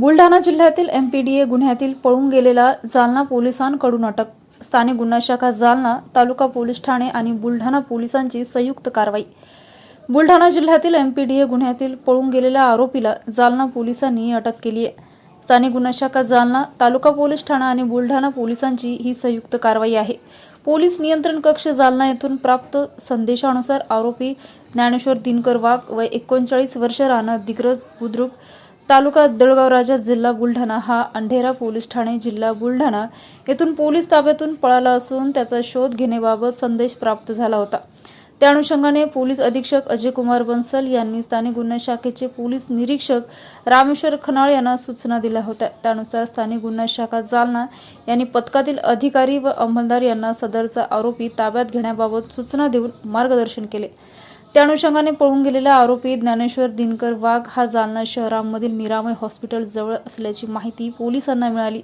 बुलढाणा जिल्ह्यातील एमपीडीए गुन्ह्यातील पळून गेलेला जालना पोलिसांकडून अटक. स्थानिक गुन्हा शाखा जालना तालुका पोलीस ठाणे आणि बुलढाणा पोलिसांची संयुक्त कारवाई. बुलढाणा जिल्ह्यातील एमपीडीए गुन्ह्यातील पळून गेलेल्या आरोपीला जालना पोलिसांनी अटक केली आहे. स्थानिक गुन्हा शाखा जालना तालुका पोलीस ठाणा आणि बुलढाणा पोलिसांची ही संयुक्त कारवाई आहे. पोलीस नियंत्रण कक्ष जालना येथून प्राप्त संदेशानुसार आरोपी ज्ञानेश्वर दिनकर वाघ व एकोणचाळीस वर्ष राहणार दिग्रज बुद्रुक तालुका दळगाव राजा जिल्हा बुलढाणा हा अंढेरा पोलीस ठाणे जिल्हा बुलढाणा येथून पोलीस ताब्यातून पळाला असून त्याचा शोध घेण्याबाबत संदेश प्राप्त झाला होता. त्या अनुषंगाने पोलीस अधीक्षक अजय कुमार बन्सल यांनी स्थानिक गुन्हा शाखेचे पोलीस निरीक्षक रामेश्वर खनाळ यांना सूचना दिल्या होत्या. त्यानुसार स्थानिक गुन्हा शाखा जालना यांनी पथकातील अधिकारी व अंमलदार यांना सदरचा आरोपी ताब्यात घेण्याबाबत सूचना देऊन मार्गदर्शन केले. त्या अनुषंगाने पळून गेलेला आरोपी ज्ञानेश्वर दिनकर वाघ हा जालना शहरामधील निरामय हॉस्पिटल जवळ असल्याची माहिती पोलिसांना मिळाली.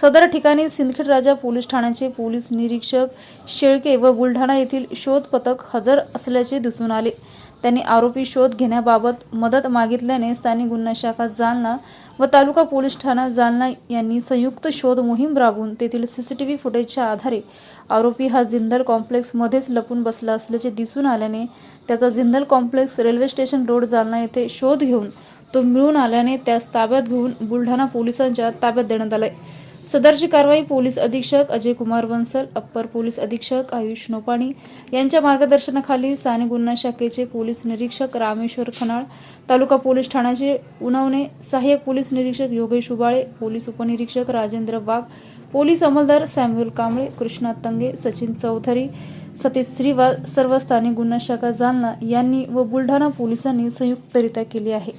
सदर ठिकाणी सिंदखेड राजा पोलीस ठाण्याचे पोलीस निरीक्षक शेळके व बुलढाणा येथील शोध पथक हजर असल्याचे दिसून आले. त्यांनी आरोपी शोध घेण्याबाबत मदत मागितल्याने स्थानिक गुन्हा शाखा जालना व तालुका पोलीस ठाणा जालना यांनी संयुक्त शोध मोहीम राबवून तेथील सीसीटीव्ही फुटेजच्या आधारे आरोपी हा जिंदल कॉम्प्लेक्समध्येच लपून बसला असल्याचे दिसून आल्याने त्याचा Jindal complex railway station road Jalna येथे शोध घेऊन तो मिळून आल्याने त्यास ताब्यात घेऊन बुलढाणा पोलिसांच्या ताब्यात देण्यात आलाय सदरची कारवाई पोलीस अधीक्षक अजय कुमार बन्सल अप्पर पोलीस अधीक्षक आयुष नोपाणी यांच्या मार्गदर्शनाखाली स्थानिक गुन्हा शाखेचे पोलीस निरीक्षक रामेश्वर खनाळ तालुका पोलीस ठाण्याचे उनवणे सहाय्यक पोलीस निरीक्षक योगेश उबाळे पोलीस उपनिरीक्षक राजेंद्र वाघ पोलीस अंमलदार सॅम्युअल कांबळे कृष्णा तंगे सचिन चौधरी सतीश श्रीवाल सर्व स्थानिक गुन्हा शाखा जालना यांनी व बुलढाणा पोलिसांनी संयुक्तरित्या केली आहे.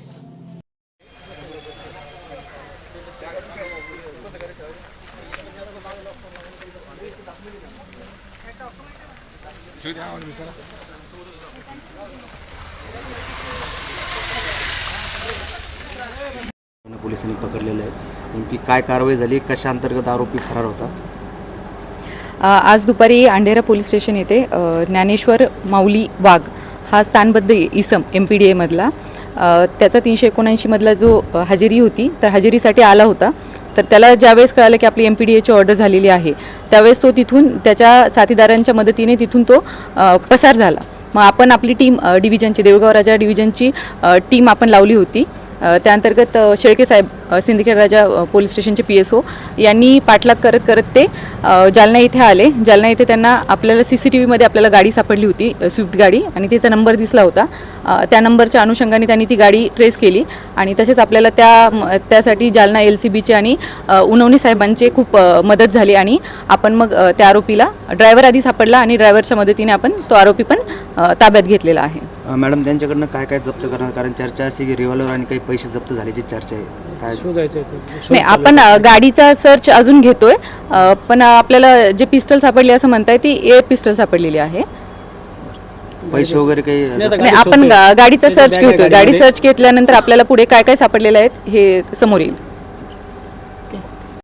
पोलिसांनी पकडलेले आहेत नेमकी काय कारवाई झाली? कशा अंतर्गत आरोपी फरार होता? आज दुपारी अंधेरा पोलीस स्टेशन येथे ज्ञानेश्वर माऊली वाघ हा स्थानबद्ध इसम एम पी डी एमधला त्याचा तीनशे एकोणऐंशीमधला जो हजेरी होती तर हजेरीसाठी आला होता. तर त्याला ज्यावेळेस कळालं की आपली एम पी डी एची ऑर्डर झालेली आहे त्यावेळेस तो तिथून त्याच्या साथीदारांच्या मदतीने तिथून तो पसार झाला. मग आपण आपली टीम डिव्हिजनची देऊळगाव राजा डिव्हिजनची टीम आपण लावली होती. त्याअंतर्गत त्या अंतर्गत शेळके साहेब सिंदखेड राजा पोलीस स्टेशनचे पी एस ओ यांनी पाठलाग करत करत ते जालना इथे आले. जालना इथे त्यांना आपल्याला सी सी टी व्हीमध्ये आपल्याला गाडी सापडली होती स्विफ्ट गाडी आणि तिचा नंबर दिसला होता. त्या नंबरच्या अनुषंगाने त्यांनी ती गाडी ट्रेस केली आणि तसेच आपल्याला त्या त्यासाठी जालना एल सी बीचे आणि उनवणी साहेबांचे खूप मदत झाली आणि आपण मग त्या आरोपीला ड्रायव्हर आधी सापडला आणि ड्रायव्हरच्या मदतीने आपण तो आरोपी पण ताब्यात घेतलेला आहे. मॅडम त्यांच्याकडनं काय काय जप्त करणार? कारण चर्चा अशी की रिव्हॉल्वर आणि काही पैसे जप्त झाल्याची चर्चा आहे. काय? शोधायचं आहे ते. शोध नाही आपण अ, गाडीचा सर्च अजून घेतोय. अ, पण आपल्याला जे पिस्टल सापडली असं म्हणताय ती एअर पिस्टल सापडलेली आहे. पैसे वगैरे काही नाही, आता जप्त- नाही गाडी आपण शोधतोय. गा- गाडीचा सर्च bag आहे घेतोय. गाडी गाडीमध्ये. सर्च घेतल्यानंतर आपल्याला पुढे काय काय सापडलेलं आहेत हे समोर येईल.